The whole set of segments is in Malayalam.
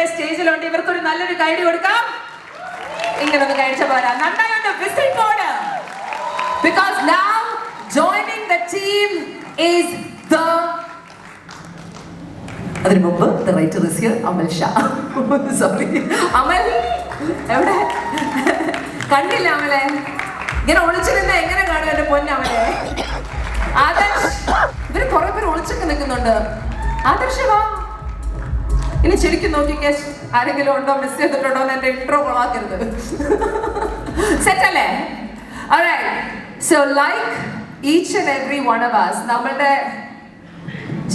ഇവിടെ സ്റ്റേജിലുണ്ട്. ഇവർക്കൊരു നല്ലൊരു കൈഡി കൊടുക്കാം. ഇങ്ങനെ ഒന്ന് കഴിച്ച പോരാ നന്നായി ഒന്ന് വിസിൽ പോട്. Because now joining the team is the അതിനു മുമ്പ് the writer is here Amal Shah. Sorry Amal എവിടെ? കണ്ടില്ല അമലെ. ഇങ്ങനെ ഒളിച്ചു നിന്ന് എങ്ങനെ കാണും എന്റെ പൊന്നമലെ ആദർശ് ഇവർ കുറെ പേര് ഒളിച്ചൊക്കെ നിൽക്കുന്നുണ്ട്. ആദർശ് വാ. ഇനി ശരിക്കും നോക്കിക്കേ ആരെങ്കിലും ഉണ്ടോ മിസ് ചെയ്തിട്ടുണ്ടോ എന്ന് എന്റെ ഇൻട്രോ കൊളാക്കരുത് സെറ്റ് അല്ലേ? So like each and every one of us നമ്മളുടെ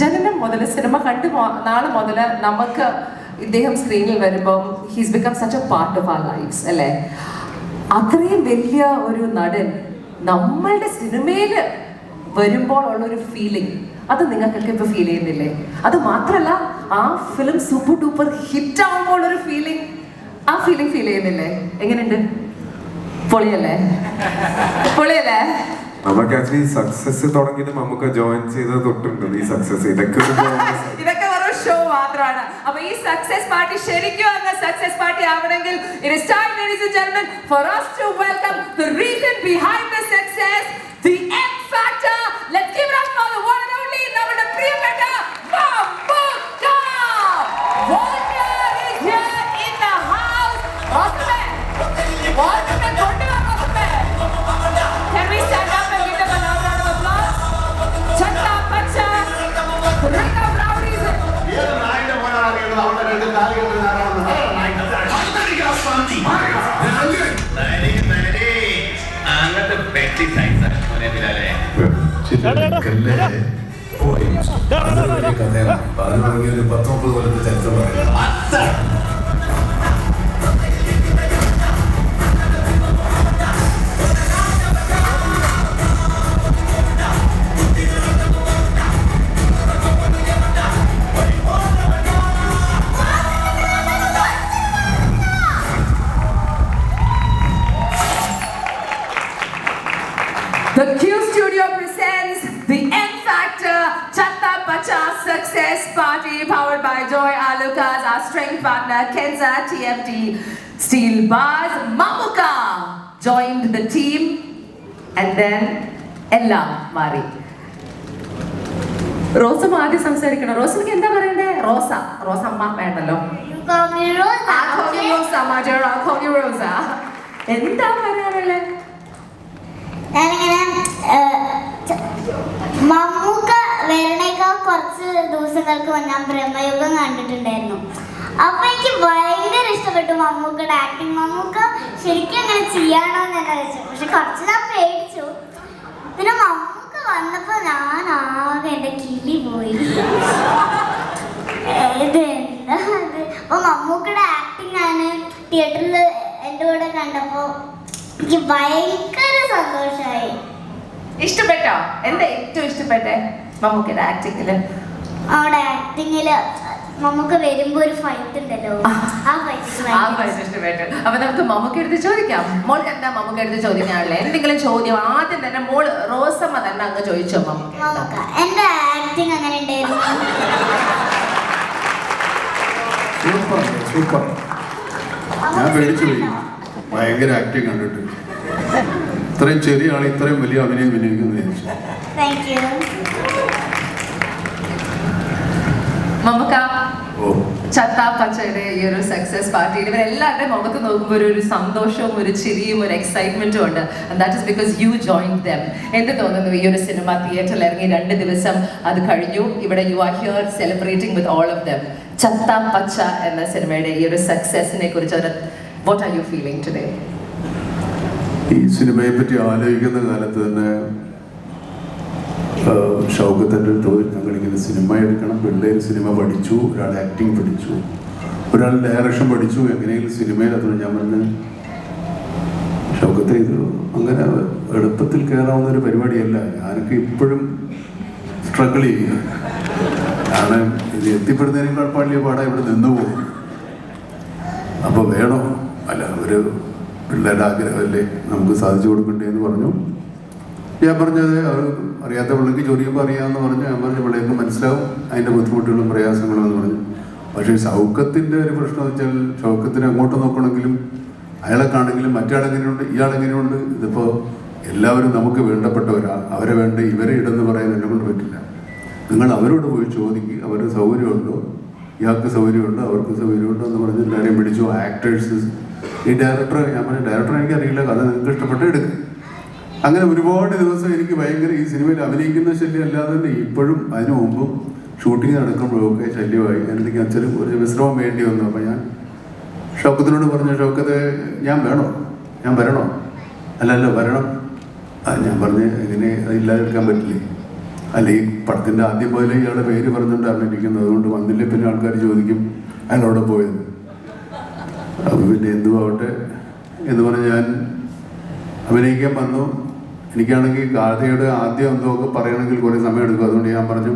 ജനനം മുതൽ സിനിമ കണ്ടു നാൾ മുതൽ നമുക്ക് ഇദ്ദേഹം സ്ക്രീനിൽ വരുമ്പം he's become such a part of our lifes അല്ലേ? അത്രയും വലിയ ഒരു നടൻ നമ്മളുടെ സിനിമയിൽ വരുമ്പോൾ ഉള്ളൊരു ഫീലിംഗ് അത് നിങ്ങൾക്കൊക്കെ ഇപ്പൊ ഫീൽ ചെയ്യുന്നില്ലേ? അത് മാത്രമല്ല ആ ഫിലിം സൂപ്പർ ഡൂപ്പർ ഹിറ്റ് ആവുമ്പോൾ ഒരു ഫീലിംഗ് ആ ഫീലിംഗ് ഫീൽ ചെയ്യുന്നില്ലേ? എങ്ങനെയുണ്ട്? പൊളിയല്ലേ? പൊളിയല്ലേ? നമുക്ക് ആക്ച്വലി സക്സസ് തുടങ്ങിയത് നമുക്ക് ജോയിൻ ചെയ്ത തൊട്ടുണ്ട്. ഈ സക്സസ് ഇതൊക്കെ ഇതൊക്കെ വെറും ഷോ മാത്രമാണ്. അപ്പൊ ഈ സക്സസ് പാർട്ടി ശരിക്കും അങ്ങ് സക്സസ് പാർട്ടി ആവണമെങ്കിൽ it is time ladies and gentlemen for us to welcome the reason behind the success the X factor അങ്ങനത്തെ പെറ്റി സൈസ് മോനെ ബിലാലെ പത്ത് മുപ്പത് കൊല്ലത്തെ ചരിത്രം പറയാം The Q Studio presents the N Factor Chatta Pacha Success Party powered by Joy Alukas, our strength partner Kenza TFT Steel Bars. Mamuka joined the team and then Ella Mari. റോസം ആദ്യം സംസാരിക്കണം റോസമ്മക്ക് എന്താ പറയണ്ടേ റോസ റോസ അമ്മ വേണ്ടല്ലോ എന്താ പറയാനുള്ളത് ഞാനിങ്ങനെ മമ്മൂക്ക വരണേക്കാൾ കുറച്ച് ദിവസങ്ങൾക്ക് മുന്നേ ഞാൻ കണ്ടിട്ടുണ്ടായിരുന്നു. അപ്പൊ എനിക്ക് ഭയങ്കര ഇഷ്ടപ്പെട്ടു മമ്മൂക്കയുടെ ആക്ടിങ് മമ്മൂക്ക ശരിക്കും അങ്ങനെ ചെയ്യാണോ എന്ന് തന്നെ പക്ഷെ കുറച്ച് ഞാൻ പേടിച്ചു. പിന്നെ മമ്മൂക്ക വന്നപ്പോ ഞാൻ ആകെ എന്റെ കിളി പോയി. അപ്പൊ മമ്മൂക്കയുടെ ആക്ടിങ് ഞാൻ തിയേറ്ററിൽ എന്റെ കൂടെ കണ്ടപ്പോ എനിക്ക് ഭയങ്കര സന്തോഷമായി ഇഷ്ടപ്പെട്ടോ? എന്താ ഏറ്റവും ഇഷ്ടപ്പെട്ടെ? മമ്മൂക്കയുടെ ആക്ടിങ്ങിൽ അവിടെ ആക്ടിങ്ങിൽ നമുക്ക് വരുമ്പോ ഒരു ഫൈറ്റ് ഉണ്ടല്ലോ. ആ. ഫൈറ്റ് ഇഷ്ടപ്പെട്ടു. അപ്പൊ നമുക്ക് മമ്മൂക്ക എടുത്ത് ചോദിക്കാം. മോൾ എന്താ മമ്മൂക്ക എടുത്ത് ചോദിക്കാനുള്ളത് എന്തെങ്കിലും ചോദ്യം? ആദ്യം തന്നെ മോൾ റോസമ്മ തന്നെ അങ്ങ് ചോദിച്ചോ മമ്മൂക്ക എന്റെ ആക്ടിങ് അങ്ങനെ ഉണ്ടായിരുന്നു. സൂപ്പർ സൂപ്പർ ഞാൻ പേടിച്ചു ഭയങ്കര ആക്ടിങ് കണ്ടിട്ട്. ഇത്രയും ചെറിയ ആൾ ഇത്രയും വലിയ അഭിനയം വിനിയോഗിക്കുന്നത് വിചാരിച്ചു താങ്ക് യു മമ്മൂക്ക ഓ. ചത്ത പച്ചയുടെ ഈ ഒരു സക്സസ് പാർട്ടിയിൽ ഇവരെല്ലാവരുടെയും മുഖത്ത് നോക്കുമ്പോൾ ഒരു സന്തോഷവും ഒരു ചിരിയും ഒരു എക്സൈറ്റ്മെന്റും ഉണ്ട്. That is because you join them എന്ത് തോന്നുന്നു ഈ ഒരു സിനിമ തിയേറ്ററിൽ ഇറങ്ങി രണ്ട് ദിവസം അത് കഴിഞ്ഞു? ഇവിടെ you are here celebrating with all of them Chatha Pacha എന്ന സിനിമയുടെ ഈ ഒരു സക്സസിനെ കുറിച്ച് what are you feeling today ഈ സിനിമയെ പറ്റി ആലോചിക്കുന്ന കാലത്ത് തന്നെ ഷൗക്കത്തിന്റെ അടുത്ത് ഞങ്ങൾ ഇങ്ങനെ സിനിമ എടുക്കണം. പിള്ളേർ സിനിമ പഠിച്ചു ഒരാൾ ആക്ടിങ് പഠിച്ചു. ഒരാൾ ഡയറക്ഷൻ പഠിച്ചു എങ്ങനെയെങ്കിലും സിനിമയിൽ അത് ഞാൻ പറഞ്ഞു ഷൗക്കത്തെ അങ്ങനെ എളുപ്പത്തിൽ കയറാവുന്ന ഒരു പരിപാടിയല്ല. ഞാനൊക്കെ ഇപ്പോഴും സ്ട്രഗിൾ ചെയ്യുക കാരണം ഇത് എത്തിപ്പെടുന്നതിനേക്കാൾ പാടിയ പാടാ ഇവിടെ നിന്ന് പോകും അപ്പോൾ വേണോ? അല്ല ഒരു പിള്ളേരുടെ ആഗ്രഹമല്ലേ നമുക്ക് സാധിച്ചു കൊടുക്കണ്ടേ എന്ന് പറഞ്ഞു. ഞാൻ പറഞ്ഞത് അറിയാത്ത അറിയാത്ത പിള്ളേർക്ക് ചെയ്യുമ്പോൾ അറിയാമെന്ന് പറഞ്ഞു. ഞാൻ പറഞ്ഞു പിള്ളേർക്ക് മനസ്സിലാവും. അതിന്റെ ബുദ്ധിമുട്ടുകളും പ്രയാസങ്ങളും എന്ന് പറഞ്ഞു. പക്ഷേ ഷൗക്കത്തിന്റെ ഒരു പ്രശ്നം വെച്ചാൽ ഷൗക്കത്തിന് അങ്ങോട്ട് നോക്കണമെങ്കിലും അയാളെ കാണെങ്കിലും മറ്റാളെങ്ങനെയുണ്ട് ഇയാളെങ്ങനെയുണ്ട് ഇതിപ്പോൾ എല്ലാവരും നമുക്ക് വേണ്ടപ്പെട്ടവരാ അവരെ വേണ്ട ഇവരെ ഇടന്ന് പറയാൻ എന്നെ കൊണ്ട് പറ്റില്ല. നിങ്ങൾ അവരോട് പോയി ചോദിക്കുക അവരുടെ സൗകര്യമുണ്ടോ? ഇയാൾക്ക് സൗകര്യമുണ്ടോ? അവർക്ക് സൗകര്യമുണ്ടോ എന്ന് പറഞ്ഞ് എല്ലാവരെയും പിടിച്ചു ആക്ടേഴ്സ് ഈ ഡയറക്ടർ ഞാൻ പറഞ്ഞു ഡയറക്ടർ എനിക്കറിയില്ല കഥ നിങ്ങൾക്ക് ഇഷ്ടപ്പെട്ട് എടുക്കും. അങ്ങനെ ഒരുപാട് ദിവസം എനിക്ക് ഭയങ്കര ഈ സിനിമയിൽ അഭിനയിക്കുന്ന ശല്യം അല്ലാതെ തന്നെ ഇപ്പോഴും അതിനു മുമ്പും ഷൂട്ടിംഗ് നടക്കുമ്പോഴൊക്കെ ശല്യമായി. എനിക്ക് അച്ഛനും ഒരു വിശ്രമം വേണ്ടി വന്നു അപ്പം ഞാൻ ഷൗക്കത്തിനോട് പറഞ്ഞു ഷൗക്കത്ത് ഞാൻ വേണോ ഞാൻ വരണോ? അല്ല അല്ല വരണം. ആ ഞാൻ പറഞ്ഞ് ഇതിനെ ഇല്ലാതിരിക്കാൻ പറ്റില്ലേ? അല്ല ഈ പടത്തിന്റെ ആദ്യം പോലെ ഇയാളുടെ പേര് പറഞ്ഞുകൊണ്ടാണ് ഇരിക്കുന്നത്. അതുകൊണ്ട് വന്നില്ലേ പിന്നെ ആൾക്കാർ ചോദിക്കും അയാളവിടെ പോയത്? അപ്പം പിന്നെ എന്തു ആവട്ടെ എന്ന് പറഞ്ഞ് ഞാൻ അഭിനയിക്കാൻ വന്നു. എനിക്കാണെങ്കിൽ ഗാഥയുടെ ആദ്യം എന്തൊക്കെ പറയണമെങ്കിൽ കുറേ സമയം എടുക്കും. അതുകൊണ്ട് ഞാൻ പറഞ്ഞു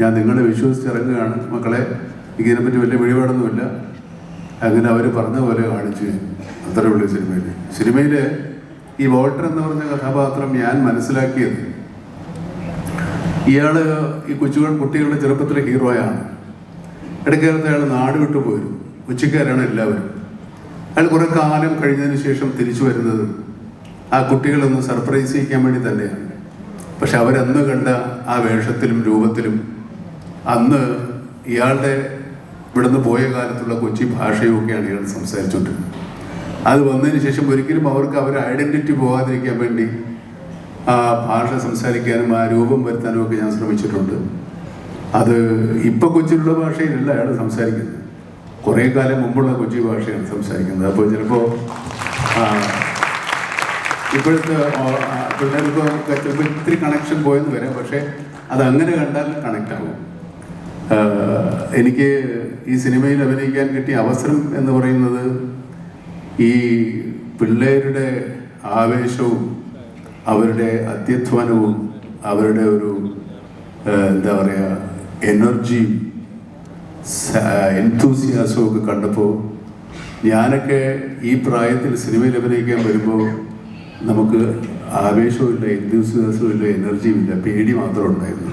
ഞാൻ നിങ്ങളെ വിശ്വസിച്ചിറങ്ങുകയാണ് മക്കളെ. എനിക്കിതിനെപ്പറ്റി വലിയ വെളിപാടൊന്നുമില്ല അങ്ങനെ അവർ പറഞ്ഞ പോലെ കാണിച്ചു അത്രേ ഉള്ളൂ സിനിമയിൽ സിനിമയിൽ ഈ വോൾട്ടർ എന്ന് പറഞ്ഞ കഥാപാത്രം ഞാൻ മനസ്സിലാക്കിയത് ഇയാൾ ഈ കൊച്ചുകൾ കുട്ടികളുടെ ചെറുപ്പത്തിലെ ഹീറോയാണ്. ഇടയ്ക്കാലത്ത് അയാൾ നാട് വിട്ടു പോയിരുന്നു. ഉച്ചക്കാരാണ് എല്ലാവരും. അയാൾ കുറെ കാലം കഴിഞ്ഞതിന് ശേഷം തിരിച്ചു വരുന്നത് ആ കുട്ടികളൊന്ന് സർപ്രൈസ് ചെയ്യിക്കാൻ വേണ്ടി തന്നെയാണ്. പക്ഷെ അവരന്ന് കണ്ട ആ വേഷത്തിലും രൂപത്തിലും അന്ന് ഇയാളുടെ ഇവിടുന്ന് പോയ കാലത്തുള്ള കൊച്ചി ഭാഷയുമൊക്കെയാണ് ഇയാൾ സംസാരിച്ചുകൊണ്ടിരുന്നത്. അത് വന്നതിന് ശേഷം ഒരിക്കലും അവർക്ക് അവരുടെ ഐഡന്റിറ്റി പോകാതിരിക്കാൻ വേണ്ടി ആ ഭാഷ സംസാരിക്കാനും ആ രൂപം വരുത്താനും ഒക്കെ ഞാൻ ശ്രമിച്ചിട്ടുണ്ട്. അത് ഇപ്പൊ കൊച്ചിയിലുള്ള ഭാഷയിലല്ല അയാൾ സംസാരിക്കുന്നത്. കുറേ കാലം മുമ്പുള്ള കൊച്ചി ഭാഷയാണ് സംസാരിക്കുന്നത്. അപ്പോൾ ചിലപ്പോൾ ഇപ്പോഴത്തെ പിള്ളേർക്ക് ചിലപ്പോൾ ഇത്തിരി കണക്ഷൻ പോയെന്ന് വരാം. പക്ഷേ അത് അങ്ങനെ കണ്ടാൽ കണക്ട് ആവും. എനിക്ക് ഈ സിനിമയിൽ അഭിനയിക്കാൻ കിട്ടിയ അവസരം എന്ന് പറയുന്നത് ഈ പിള്ളേരുടെ ആവേശവും അവരുടെ അത്യധ്വാനവും അവരുടെ ഒരു എന്താ പറയുക എനർജിയും എൻതൂസിയാസവും ഒക്കെ കണ്ടപ്പോൾ ഞാനൊക്കെ ഈ പ്രായത്തിൽ സിനിമയിൽ അഭിനയിക്കാൻ വരുമ്പോൾ നമുക്ക് ആവേശവുമില്ല എൻതൂസിയാസവും ഇല്ല എനർജിയും ഇല്ല പേടി മാത്രം ഉണ്ടായിരുന്നു.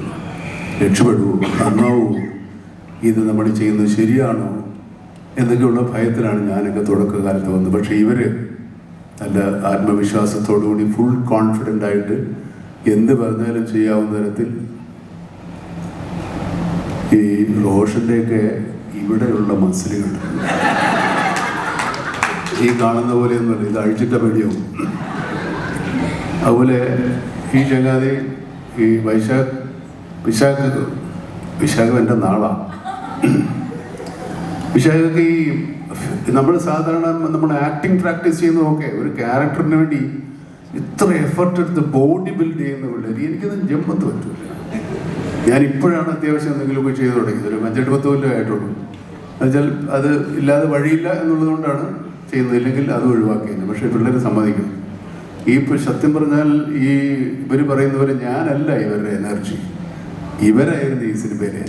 രക്ഷപ്പെടുവോ? നന്നാവോ? ഇത് നമ്മൾ ചെയ്യുന്നത് ശരിയാണോ? എന്നൊക്കെയുള്ള ഭയത്തിലാണ് ഞാനൊക്കെ തുടക്കകാലത്ത് വന്നത്. പക്ഷേ ഇവർ നല്ല ആത്മവിശ്വാസത്തോടുകൂടി ഫുൾ കോൺഫിഡന്റ് ആയിട്ട് എന്ത് പറഞ്ഞാലും ചെയ്യാവുന്ന തരത്തിൽ ഈ റോഷന്റെയൊക്കെ ഇവിടെയുള്ള മസിലുകൾ. ഈ കാണുന്ന പോലെ പോലെയൊന്നുമല്ല ഇത് അഴിച്ചിട്ട പേടിയാവും. അതുപോലെ ഈ ചങ്ങാതി ഈ വൈശാഖ് വിശാഖ് വിശാഖം എന്റെ നാളാണ് വിശാഖക്ക് ഈ നമ്മൾ സാധാരണ നമ്മൾ ആക്ടിങ് പ്രാക്ടീസ് ചെയ്യുന്നതൊക്കെ ഒരു ക്യാരക്ടറിന് വേണ്ടി ഇത്ര എഫർട്ട് എടുത്ത് ബോഡി ബിൽഡ് ചെയ്യുന്ന പിള്ളേർ എനിക്കത് ജമ്പത്ത് പറ്റില്ല ഞാൻ ഇപ്പോഴാണ് അത്യാവശ്യം എന്തെങ്കിലുമൊക്കെ ചെയ്തു തുടങ്ങിയത്. ഒരു അഞ്ചെട്ട് പത്ത് കൊല്ലം ആയിട്ടുള്ളൂ. എന്നുവെച്ചാൽ അത് ഇല്ലാതെ വഴിയില്ല എന്നുള്ളതുകൊണ്ടാണ് ചെയ്യുന്നത്. ഇല്ലെങ്കിൽ അത് ഒഴിവാക്കിയത് പക്ഷേ പിള്ളേർ സമ്മതിക്കും ഈ ഇപ്പോൾ സത്യം പറഞ്ഞാൽ ഈ ഇവർ പറയുന്ന പോലെ ഞാനല്ല ഇവരുടെ എനർജി. ഇവരായിരുന്നു ഈ സിനിമയിലെ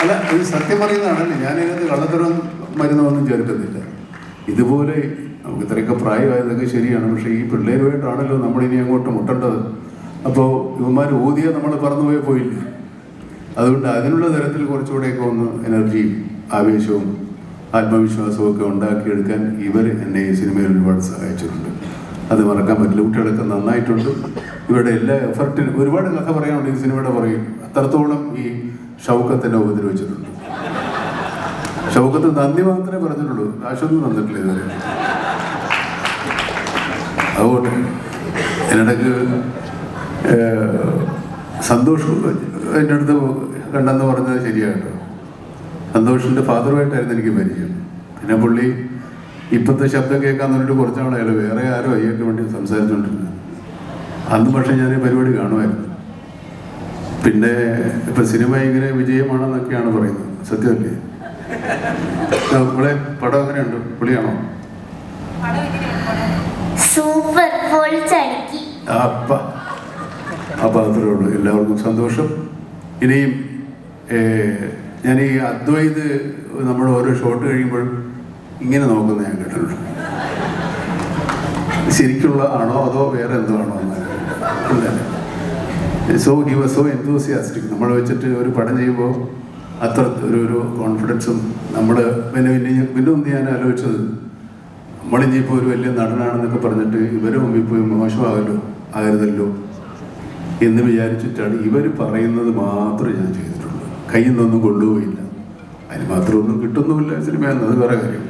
അല്ല ഇത് സത്യം പറയുന്നതാണല്ലേ. ഞാൻ ഇതിനകത്ത് കള്ളത്തരം മരുന്നൊന്നും ചേർക്കുന്നില്ല. ഇതുപോലെ നമുക്ക് ഇത്രയൊക്കെ പ്രായമായതൊക്കെ ശരിയാണ്. പക്ഷേ ഈ പിള്ളേരുമായിട്ടാണല്ലോ നമ്മളിനി അങ്ങോട്ട് മുട്ടേണ്ടത്. അപ്പോൾ ഇവന്മാർ ഊതിയ നമ്മൾ പറന്നുപോയി പോയില്ല? അതുകൊണ്ട് അതിനുള്ള തരത്തിൽ കുറച്ചുകൂടെയൊക്കെ ഒന്ന് എനർജിയും ആവേശവും ആത്മവിശ്വാസവും ഒക്കെ ഉണ്ടാക്കിയെടുക്കാൻ ഇവർ എന്നെ ഈ സിനിമയിൽ ഒരുപാട് സഹായിച്ചിട്ടുണ്ട്. അത് മറക്കാൻ പറ്റില്ല. കുട്ടികളൊക്കെ നന്നായിട്ടുണ്ട്. ഇവരുടെ എല്ലാ എഫർട്ടിനും ഒരുപാട് കഥ പറയാനുണ്ട് ഈ സിനിമയുടെ പറയും അത്രത്തോളം ഈ ഷൗക്കത്തിനെ ഉപദ്രവിച്ചിട്ടുണ്ട്. ഷൗക്കത്ത് നന്ദി മാത്രമേ പറഞ്ഞിട്ടുള്ളൂ. കാശൊന്നും തന്നിട്ടില്ല ഇതുവരെ. അതുകൊണ്ട് എന്നിടക്ക് സന്തോഷ് എന്റെ അടുത്ത് കണ്ടെന്ന് പറഞ്ഞത് ശരിയാട്ടോ. സന്തോഷിന്റെ ഫാദറുമായിട്ടായിരുന്നു എനിക്ക് പരിചയം. പിന്നെ പുള്ളി ഇപ്പോഴത്തെ ശബ്ദം കേൾക്കാൻ പറഞ്ഞിട്ട് കുറച്ച് അയാൾ വേറെ ആരും അയ്യൊക്കെ വേണ്ടി സംസാരിച്ചുകൊണ്ടിരുന്നത് അന്ന് പക്ഷേ ഞാൻ പരിപാടി കാണുമായിരുന്നു. പിന്നെ ഇപ്പം സിനിമ ഇങ്ങനെ വിജയമാണെന്നൊക്കെയാണ് പറയുന്നത് സത്യമല്ലേ? നമ്മളെ പടം എങ്ങനെയുണ്ട് പുള്ളിയാണോ? സൂപ്പർ പൊളിച്ചടുക്കി. അപ്പ അപ്പം അത്രേ ഉള്ളൂ എല്ലാവർക്കും സന്തോഷം. ഇനിയും ഞാൻ ഈ അദ്വൈത് നമ്മൾ ഓരോ ഷോട്ട് കഴിയുമ്പോൾ ഇങ്ങനെ നോക്കുന്ന ഞാൻ കേട്ടിട്ടുണ്ട്. ശരിക്കുള്ള ആണോ അതോ വേറെ എന്തോ ആണോ so he was so enthusiastic നമ്മൾ വെച്ചിട്ട് ഒരു പടം ചെയ്യുമ്പോൾ അത്ര ഒരു ഒരു കോൺഫിഡൻസും നമ്മൾ പിന്നെ പിന്നെ പിന്നെ ഒന്ന് ഞാൻ ആലോചിച്ചത് നമ്മളിനിയിപ്പോൾ ഒരു വലിയ നടനാണെന്നൊക്കെ പറഞ്ഞിട്ട് ഇവരെ മുമ്പിൽ പോയി മോശമാകല്ലോ ആകരുതല്ലോ എന്ന് വിചാരിച്ചിട്ടാണ് ഇവർ പറയുന്നത് മാത്രമേ ഞാൻ ചെയ്തിട്ടുള്ളൂ കയ്യിൽ നിന്നൊന്നും കൊണ്ടുപോയില്ല. അതിന് മാത്രമൊന്നും കിട്ടുന്നുമില്ല സിനിമയെന്ന് എന്നത് വേറെ കാര്യം.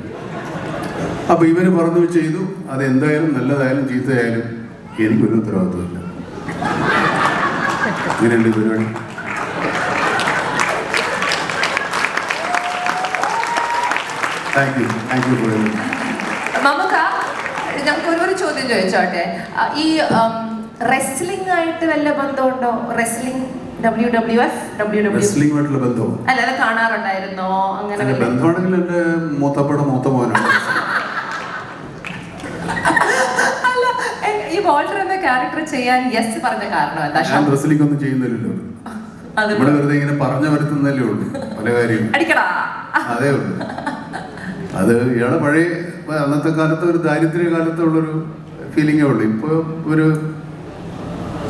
അപ്പോൾ ഇവർ പറഞ്ഞു ചെയ്തു അത് എന്തായാലും നല്ലതായാലും ചീത്തയായാലും എനിക്കൊരു ഉത്തരവാദിത്വമില്ല. ഇങ്ങനെയുള്ള പരിപാടി. താങ്ക് ഫോർ നമുക്ക് ഒരു ഒരു ചോദ്യം ചോദിച്ചോട്ടെ? ഈ റെസ്ലിംഗ് ആയിട്ട് വല്ല ബന്ധമുണ്ടോ? Wrestling W W F W W റെസ്ലിംഗുമായിട്ടുള്ള ബന്ധമോ? അല്ല അത് കാണാറുണ്ടായിരുന്നോ? അങ്ങനെ ബന്ധമാണെങ്കിൽ എന്റെ മൂത്തപ്പട മൂത്ത മോനാണ്. അല്ല ഈ വോൾട്ടർ എന്ന ക്യാരക്ടർ ചെയ്യാൻ യെസ് പറഞ്ഞ കാരണം എന്താ? ഞാൻ റെസ്ലിംഗ് ഒന്നും ചെയ്യുന്നില്ലല്ലോ. ഇവിടെ വെറുതെ ഇങ്ങനെ പറഞ്ഞു വരുത്തുന്നല്ലേ ഉള്ളൂ. പല കാര്യവും അടിക്കടാ. അതേ ഉള്ളൂ. അത് ഇയാളെ പഴയ അന്നത്തെ കാലത്ത് ഒരു ദാരിദ്ര്യ കാലത്തുള്ളൊരു ഫീലിംഗേ ഉള്ളൂ. ഇപ്പോൾ ഒരു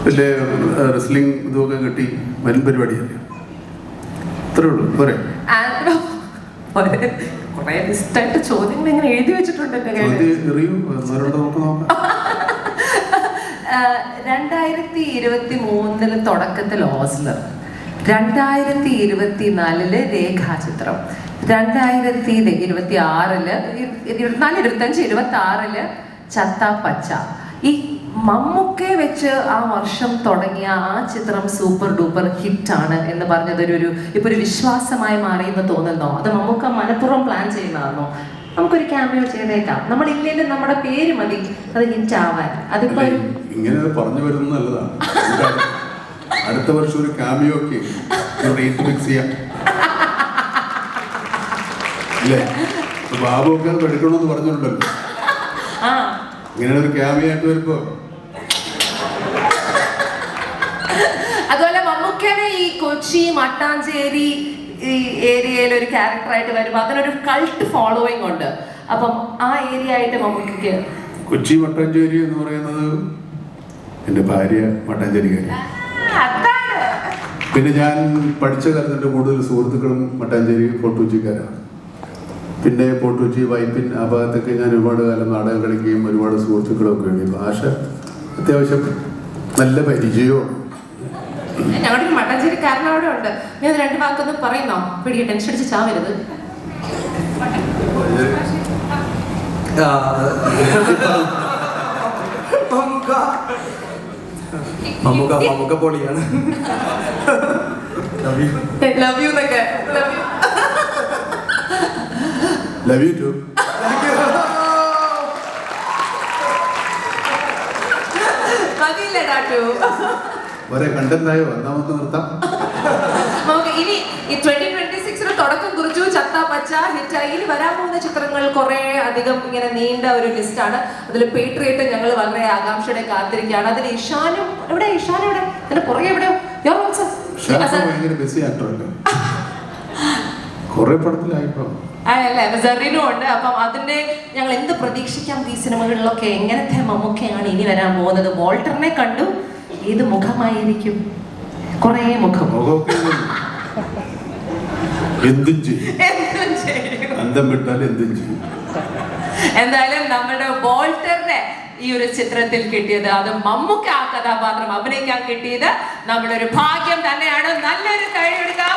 വലിയ റെസ്ലിംഗ് ഇതൊക്കെ കിട്ടി വൻ പരിപാടിയല്ലേ അത്രേ ഉള്ളൂ. പോരെ. ആൻഡ്രോ കുറെ ലിസ്റ്റായിട്ട് ചോദ്യങ്ങൾ ഇങ്ങനെ എഴുതി വെച്ചിട്ടുണ്ട് എന്റെ കയ്യിൽ. ചോദ്യം എറിയൂ. വേറെ നമുക്ക് രണ്ടായിരത്തി ഇരുപത്തി മൂന്നിൽ തുടക്കത്തിൽ ഓസ്ലർ. രണ്ടായിരത്തി ഇരുപത്തി നാലിൽ രേഖാചിത്രം. രണ്ടായിരത്തി ഇരുപത്തി ആറിൽ ഇരുപത്തിനാല് ഇരുപത്തഞ്ച് ഇരുപത്തി ആറിൽ ചത്ത പച്ച. ഈ മമ്മൂക്കെ വെച്ച് ആ വർഷം തുടങ്ങിയ ആ ചിത്രം സൂപ്പർ ഡൂപ്പർ ഹിറ്റ് ആണ് എന്ന് പറഞ്ഞത് ഒരു ഒരു ഇപ്പൊ ഒരു വിശ്വാസമായി മാറി എന്ന് തോന്നുന്നോ? അത് മമ്മൂക്ക മനഃപൂർവം പ്ലാൻ ചെയ്യുന്നതാണോ? നമുക്കൊരു ക്യാമിയോ ചെയ്തേക്കാം. നമ്മൾ ഇല്ലെങ്കിൽ നമ്മുടെ പേര് മതി. അത് ഹിറ്റ് ആവാൻ. അതിപ്പോ ഇങ്ങനെ പറഞ്ഞു വരുന്നത് നല്ലതാണ്. അടുത്ത വർഷം ഒരു ഒക്കെ റേറ്റ് ഫിക്സ് ചെയ്യാം. അല്ലേ ഇപ്പൊ ബാബു ഒക്കെ എടുക്കണമെന്ന് പറഞ്ഞിട്ടുണ്ടല്ലോ ഇങ്ങനെ ഒരു ക്യാമിയായിട്ട് വരുമ്പോ അതുപോലെ മമ്മൂക്കനെ ഈ കൊച്ചി മട്ടാഞ്ചേരി ഈ ഏരിയയിൽ ഒരു ക്യാരക്ടറായിട്ട് വരുമ്പോൾ അതിനൊരു കൾട്ട് ഫോളോയിങ് ഉണ്ട്. അപ്പം ആ ഏരിയ ആയിട്ട് മമ്മൂക്കയ്ക്ക് കൊച്ചി മട്ടാഞ്ചേരി എന്ന് പറയുന്നത് എന്റെ ഭാര്യ മട്ടാഞ്ചേരിക്കാരി. അതാണ്. പിന്നെ ഞാൻ പഠിച്ച കാലത്ത് എന്റെ കൂടുതൽ സുഹൃത്തുക്കളും മട്ടാഞ്ചേരി ഫോർട്ടുകൊച്ചിക്കാരാണ് പിന്നെ പോട്ടുച്ചി വൈപ്പിൻ ആ ഭാഗത്തൊക്കെ ഞാൻ ഒരുപാട് കാലം നാടകം കളിക്കുകയും ഒരുപാട് സുഹൃത്തുക്കളൊക്കെ ഉണ്ട് ഭാഷ അത്യാവശ്യം നല്ല പരിചയവും ഞങ്ങളുടെ ഒരു കാരണം അവിടെ ഉണ്ട്. ഞാൻ അത് രണ്ട് വാക്കൊന്ന് പറയുന്നോ? പിടിയ ടെൻഷൻ അടിച്ച് ചാവരുത്. മമ്മൂക്ക. മമ്മൂക്ക പൊളിയാണ്. Love you. ലവ് യു എന്നൊക്കെ. ലവ് യു ലവ് ടു മതിയില്ല ഡാറ്റു ഒരേ കണ്ടന്റായോ എന്നാ നമുക്ക് നിർത്താം. നമുക്ക് ഇനി ഈ ട്വന്റി ട്വന്റി സിക്സിന് തുടക്കം കുറിച്ചു. ചത്ത പച്ച ഹിറ്റായി. ഇനി വരാൻ പോകുന്ന ചിത്രങ്ങൾ കുറെ അധികം ഇങ്ങനെ നീണ്ട ഒരു ലിസ്റ്റാണ് അതിൽ പേട്രിയറ്റ് ഞങ്ങൾ വളരെ ആകാംക്ഷയുടെ കാത്തിരിക്കുകയാണ്. അതിൽ ഇഷാനും എവിടെ? ഇഷാൻ എവിടെ? അതിന്റെ പുറകെ എവിടെയോ? ബിസി ആക്ടറല്ലേ കുറെ പടത്തിലായിപ്പോ. അല്ലേ സെറീനും ഉണ്ട്. അപ്പം അതിന്റെ ഞങ്ങൾ എന്ത് പ്രതീക്ഷിക്കാം ഈ സിനിമകളിലൊക്കെ? എങ്ങനത്തെ മമ്മൂക്കയാണ് ഇനി വരാൻ പോകുന്നത്? വോൾട്ടറിനെ കണ്ടു. ഏത് മുഖമായിരിക്കും? കുറേ മുഖം. എന്തും ചെയ്യും. എന്തും ചെയ്യും. അന്തം വിട്ടാൽ എന്തും ചെയ്യും. എന്തായാലും നമ്മുടെ വോൾട്ടറിനെ ഈ ഒരു ചിത്രത്തിൽ കിട്ടിയത് അത് മമ്മൂക്ക ആ കഥാപാത്രം അഭിനയിക്കാൻ കിട്ടിയത് നമ്മുടെ ഒരു ഭാഗ്യം തന്നെയാണ്. നല്ലൊരു കഴിവെടുക്കാം.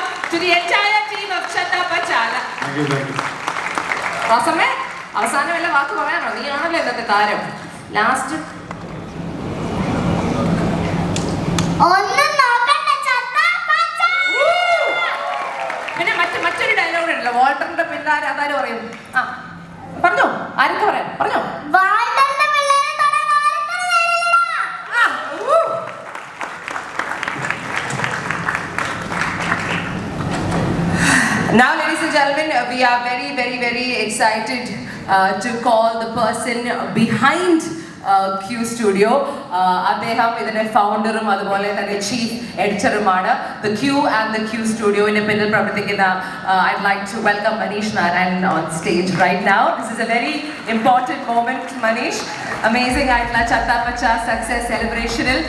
അവസാനമല്ല അവസാനം വല്ല വാക്ക് പറയാനോ? നീ ആണല്ലോ ഇന്നത്തെ താരം. ലാസ്റ്റ് ഒന്നും. പിന്നെ മറ്റു മറ്റൊരു ഡയലോഗ് ഉണ്ടല്ലോ. വോൾട്ടറിന്റെ പിള്ളേർ അതാരും പറയും? ആ പറഞ്ഞോ. ആരൊക്കെ പറയാം പറഞ്ഞോ. Now, ladies and gentlemen, we are very, very, very excited uh, to call the person behind Studio. Uh, അദ്ദേഹം ഇതിന്റെ ഫൗണ്ടറും അതുപോലെ തന്നെ chief എഡിറ്ററുമാണ് the Q and the Q സ്റ്റുഡിയോന്റെ പിന്നിൽ പ്രവർത്തിക്കുന്ന I like to welcome Manish Narayan on stage right now this is a very important moment Manish amazing ആയിട്ടുള്ള ചത്താപ്പച്ച സക്സസ് സെലിബ്രേഷനിൽ